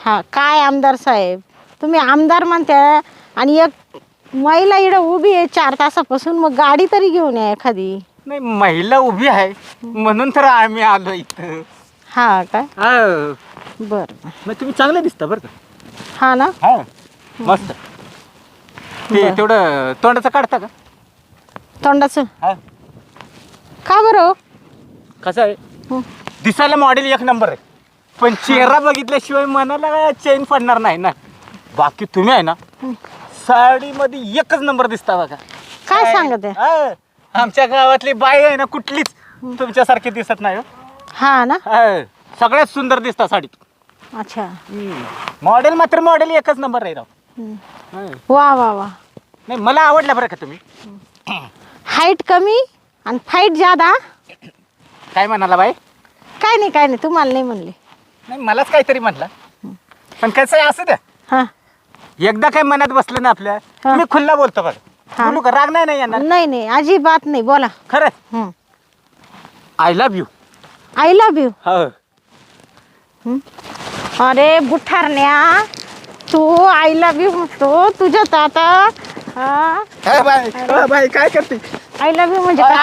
[SPEAKER 4] हा काय आमदार साहेब? तुम्ही आमदार म्हणता आणि एक महिला इकडं उभी आहे चार तासापासून मग गाडी तरी घेऊन या एखादी.
[SPEAKER 1] नाही महिला उभी आहे. म्हणून तर आम्ही आलो इथं.
[SPEAKER 4] हा काय
[SPEAKER 1] हा.
[SPEAKER 4] बरं.
[SPEAKER 1] मग तुम्ही चांगलं दिसता बरं का?
[SPEAKER 4] हा ना?
[SPEAKER 1] हा. मस्त. ते
[SPEAKER 4] बरं.
[SPEAKER 1] तेवढं तोंडाचं काढता का?
[SPEAKER 4] तोंडाचं?
[SPEAKER 1] हा.
[SPEAKER 4] का बरं हो?
[SPEAKER 1] कसं आहे?
[SPEAKER 4] हं.
[SPEAKER 1] दिसायला मॉडेल एक नंबर आहे. पण चेहरा बघितल्याशिवाय मनाला चेन पडणार नाही ना. बाकी तुम्ही आहे ना साडीमध्ये एकच नंबर दिसता बघा.
[SPEAKER 4] काय सांगत आहे?
[SPEAKER 1] हा. आमच्या गावातली बाई आहे ना कुठलीच तुमच्यासारखी दिसत नाही हो.
[SPEAKER 4] हा ना?
[SPEAKER 1] हा. सगळ्यात सुंदर दिसता साडीत
[SPEAKER 4] अच्छा.
[SPEAKER 1] मॉडेल मात्र मॉडेल एकच नंबर आहे राव.
[SPEAKER 4] हा. वा वा वा.
[SPEAKER 1] नाही मला आवडलं बरं का तुम्ही?
[SPEAKER 4] हाईट कमी आणि फाईट जादा
[SPEAKER 1] काय म्हणाला बाई?
[SPEAKER 4] काय नाही काय नाही तुम्हाला नाही म्हणले.
[SPEAKER 1] नाही मलाच काहीतरी म्हटलं पण कसं आहे असं द्या
[SPEAKER 4] हा
[SPEAKER 1] एकदा काय मनात बसलं ना आपल्या
[SPEAKER 4] हा.
[SPEAKER 1] मी खुल्ला बोलतो बघा
[SPEAKER 4] हा.
[SPEAKER 1] बोलू का राग नाही ना येणार
[SPEAKER 4] नाही नाही अजिबात नाही बोला
[SPEAKER 1] खरंच
[SPEAKER 4] हं.
[SPEAKER 1] I love you
[SPEAKER 4] I love you
[SPEAKER 1] हो
[SPEAKER 4] अरे बुठारण्या तू आय लव्ह यू म्हणतो तुझ्या तर आता
[SPEAKER 1] बाय काय करते
[SPEAKER 4] आय लव्ह यू म्हणजे काय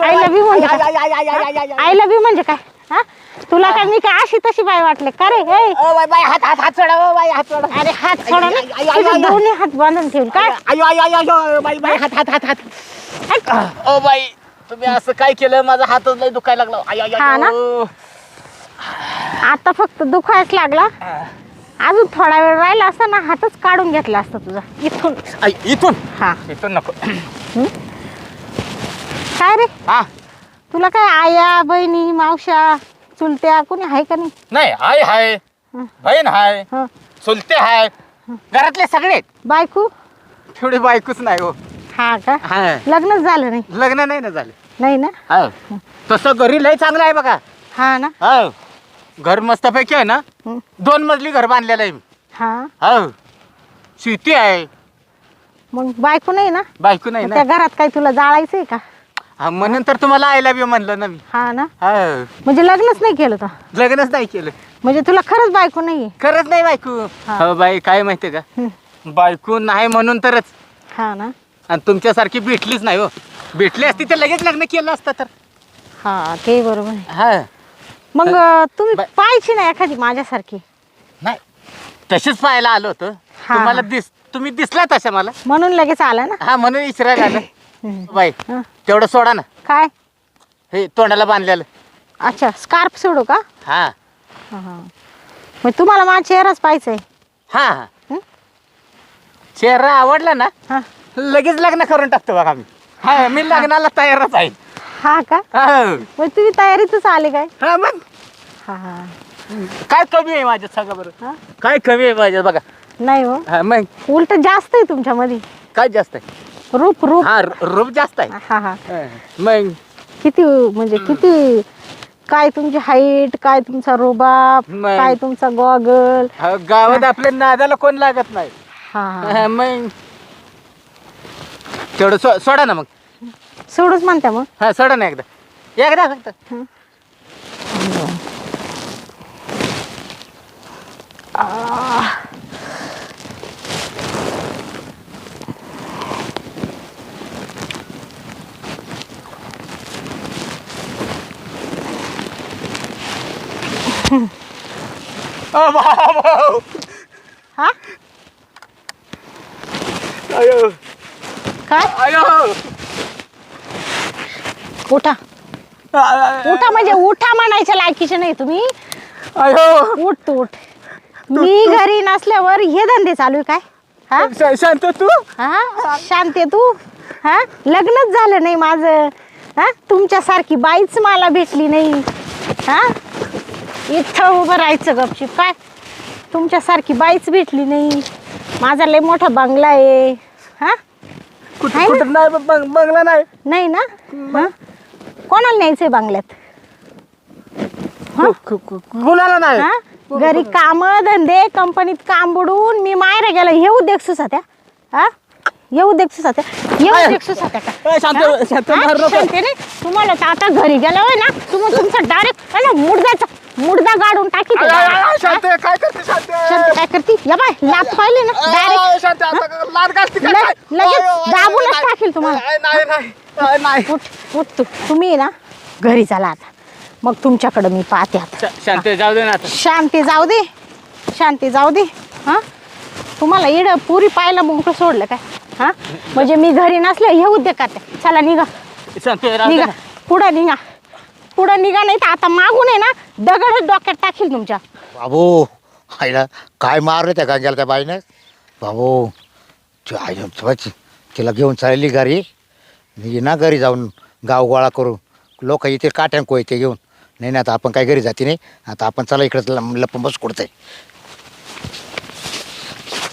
[SPEAKER 4] आय लव्ह यू म्हणजे काय आय लव्ह यू म्हणजे काय हा तुला काय मी काय अशी तशी बाय वाटले? का रे? हे
[SPEAKER 1] हात हात हात सोडा ओ बाई हात सोडा.
[SPEAKER 4] अरे हात सोडा ना. तुझे. दोन्ही हात बांधून ठेवल. काय?
[SPEAKER 1] आयो आयो आयो आयो बाई बाई हात हात हात हात. ओ बाई तुम्ही असं काय केलं? माझा हातच लय दुखायला लागला.
[SPEAKER 4] हा ना? आता फक्त दुखायच लागला. अजून थोडा वेळ राहिला असता ना हातच काढून घेतला असता तुझा. इथून.
[SPEAKER 1] इथून?
[SPEAKER 4] हा.
[SPEAKER 1] इथून नको.
[SPEAKER 4] काय रे?
[SPEAKER 1] हा.
[SPEAKER 4] तुला काय आया बहिणी मावशा चुलत्या कोणी आहे का नाही?
[SPEAKER 1] नाही हाय हाय
[SPEAKER 4] हं.
[SPEAKER 1] बहीण हाय
[SPEAKER 4] हं.
[SPEAKER 1] चुलते हाय. घरातले सगळे.
[SPEAKER 4] बायको?
[SPEAKER 1] तेवढी बायकोच नाही हो.
[SPEAKER 4] हा का?
[SPEAKER 1] हा.
[SPEAKER 4] लग्नच झालं नाही.
[SPEAKER 1] लग्न नाही ना झालं.
[SPEAKER 4] नाही ना?
[SPEAKER 1] हा. तसं घरी लय चांगलं आहे बघा.
[SPEAKER 4] हा ना?
[SPEAKER 1] हा. घर मस्तपैकी आहे ना?
[SPEAKER 4] हं.
[SPEAKER 1] दोन मजली घर बांधलेलं आहे मी.
[SPEAKER 4] हा.
[SPEAKER 1] हा. शेती आहे.
[SPEAKER 4] मग बायको नाही ना?
[SPEAKER 1] बायको नाही
[SPEAKER 4] मग
[SPEAKER 1] ना.
[SPEAKER 4] त्या घरात काही तुला जाळायचंय का?
[SPEAKER 1] हा म्हणून तर तुम्हाला आय लव्ह यू म्हणलं ना मी
[SPEAKER 4] हा ना?
[SPEAKER 1] हा.
[SPEAKER 4] म्हणजे लग्नच नाही केलं तर
[SPEAKER 1] लग्नच नाही केलं.
[SPEAKER 4] म्हणजे तुला खरंच बायको नाहीये?
[SPEAKER 1] खरंच नाही बायको.
[SPEAKER 4] हा.
[SPEAKER 1] बाई काय माहितीये का. बायको नाही म्हणून तरच.
[SPEAKER 4] हा ना?
[SPEAKER 1] आणि तुमच्यासारखी भेटलीच नाही हो. भेटली असती तर लगेच लग्न केलं असतं तर.
[SPEAKER 4] हा ते बरोबर आहे.
[SPEAKER 1] हा.
[SPEAKER 4] मग अं, तुम्ही
[SPEAKER 1] बाय-
[SPEAKER 4] पाहायची ना एखादी माझ्यासारखी?
[SPEAKER 1] नाही. तशीच पाहायला आलो होतो.
[SPEAKER 4] हा,
[SPEAKER 1] तुम्हाला. दिस तुम्ही दिसला तशा मला.
[SPEAKER 4] म्हणून लगेच आला ना?
[SPEAKER 1] हा म्हणून आलं.
[SPEAKER 4] हं.
[SPEAKER 1] बाई.
[SPEAKER 4] हं.
[SPEAKER 1] तेवढं सोडा ना.
[SPEAKER 4] काय?
[SPEAKER 1] हे तोंडाला बांधलेलं.
[SPEAKER 4] अच्छा स्कार्फ सोडू का?
[SPEAKER 1] हा.
[SPEAKER 4] हा, हा. मग तुम्हाला माझा चेहराच आहे
[SPEAKER 1] हा हा.
[SPEAKER 4] हं?
[SPEAKER 1] चेहरा आवडला ना
[SPEAKER 4] हा.
[SPEAKER 1] लगेच लग्न करून टाकतो बघा मी. हा मी लग्नाला तयारच आहे.
[SPEAKER 4] हा का?
[SPEAKER 1] हा.
[SPEAKER 4] मग तुम्ही तयारीतच आले काय?
[SPEAKER 1] हा, मग.
[SPEAKER 4] हा हा.
[SPEAKER 1] काय कमी आहे माझ्यात सांगा बरं.
[SPEAKER 4] हा?
[SPEAKER 1] काय कमी आहे माझ्यात बघा.
[SPEAKER 4] नाही हो.
[SPEAKER 1] हा मग.
[SPEAKER 4] उलट जास्त आहे तुमच्यामध्ये.
[SPEAKER 1] काय जास्त आहे?
[SPEAKER 4] रूप रूप.
[SPEAKER 1] हा र- रूप जास्त आहे.
[SPEAKER 4] हा हा.
[SPEAKER 1] मग?
[SPEAKER 4] किती म्हणजे किती काय तुमची हाईट काय तुमचा रोबाब
[SPEAKER 1] नाही.
[SPEAKER 4] काय तुमचा गॉगल
[SPEAKER 1] अहो, गावात आपल्या नादाला कोण लागत नाही.
[SPEAKER 4] हा.
[SPEAKER 1] हा, मग? तेवढं सो सोडा ना मग.
[SPEAKER 4] सोडूच म्हणत्या मग.
[SPEAKER 1] हा सोडा ना एकदा. एकदा फक्त. बाबा.
[SPEAKER 4] हा
[SPEAKER 1] अयो
[SPEAKER 4] काय?
[SPEAKER 1] अयो
[SPEAKER 4] उठा. उठा म्हणजे उठा म्हणायच्या लायकीचे नाही तुम्ही.
[SPEAKER 1] अयो
[SPEAKER 4] उठ तू उठ. मी घरी नसल्यावर हे धंदे चालू आहे काय? हा?
[SPEAKER 1] श- शांत तू.
[SPEAKER 4] हा? शांत आहे तू? हा? लग्नच झालं नाही माझं. हा? तुमच्यासारखी बाईच मला भेटली नाही. हा? इथं उभं राहायचं गपचिप. काय? तुमच्यासारखी बाईच भेटली नाही. माझा लय मोठा बंगला आहे. हा?
[SPEAKER 1] कुठं? कुठं नाही बंग- बंगला नाही.
[SPEAKER 4] नाही ना? हा? कोणाला न्यायचंय बंगल्यात?
[SPEAKER 1] कु- कु- कु- कुणाला नाही?
[SPEAKER 4] हा? घरी काम धंदे कंपनीत काम बुडून मी मायरा गेला. हे उद्योग सुसात्या हा? हे उद्योग सुसात्या हे उद्योग सुसात्या का
[SPEAKER 1] ए, शांत
[SPEAKER 4] हा?
[SPEAKER 1] शांत
[SPEAKER 4] हा?
[SPEAKER 1] मारू नको.
[SPEAKER 4] शांत नाही तुम्हाला तर आता घरी गेला होय ना तुम्ही तुमचा डायरेक्ट मुडद्याचा मुडदा गाडून टाकी
[SPEAKER 1] अय, अय, शांत काय करते शांत
[SPEAKER 4] शांत काय करती? या बाय लात पाहिले ना डायरेक्ट
[SPEAKER 1] शांत आता लाड घालते का
[SPEAKER 4] लग-
[SPEAKER 1] काय?
[SPEAKER 4] लगेच
[SPEAKER 1] अय, अय,
[SPEAKER 4] दाबूनच टाकील तुम्हाला.
[SPEAKER 1] अय, नाही नाही अय, नाही.
[SPEAKER 4] उठ उठ तू. तुम्ही ना घरी चला आता. मग तुमच्याकडं मी पाहते आता.
[SPEAKER 1] श- शांत जाऊ दे ना आता.
[SPEAKER 4] शांती जाऊ दे. शांती जाऊ दे. हां? तुम्हाला इड पुरी पाहायला मोकळं सोडलं काय? हां? म्हणजे मी घरी नसले हे उद्योग करते चला निघा.
[SPEAKER 1] शांत राहू दे
[SPEAKER 4] निघा.
[SPEAKER 1] ना.
[SPEAKER 4] पुढं निघा. पुढं निघा नाही तर आता मागून आहे ना दगडच डोक्यात टाकील तुमच्या.
[SPEAKER 2] बाबू आईला काय मारलं त्या गांग्याला त्या बाईनं? बाबू ती आई तिला घेऊन चालली घरी. मी ना घरी जाऊन गाव गोळा करू लोक येते काट्यान कोयते घेऊन. नाही ना आता आपण काय घरी जाते नाही. आता आपण चला इकडे लपून बस कुठतंय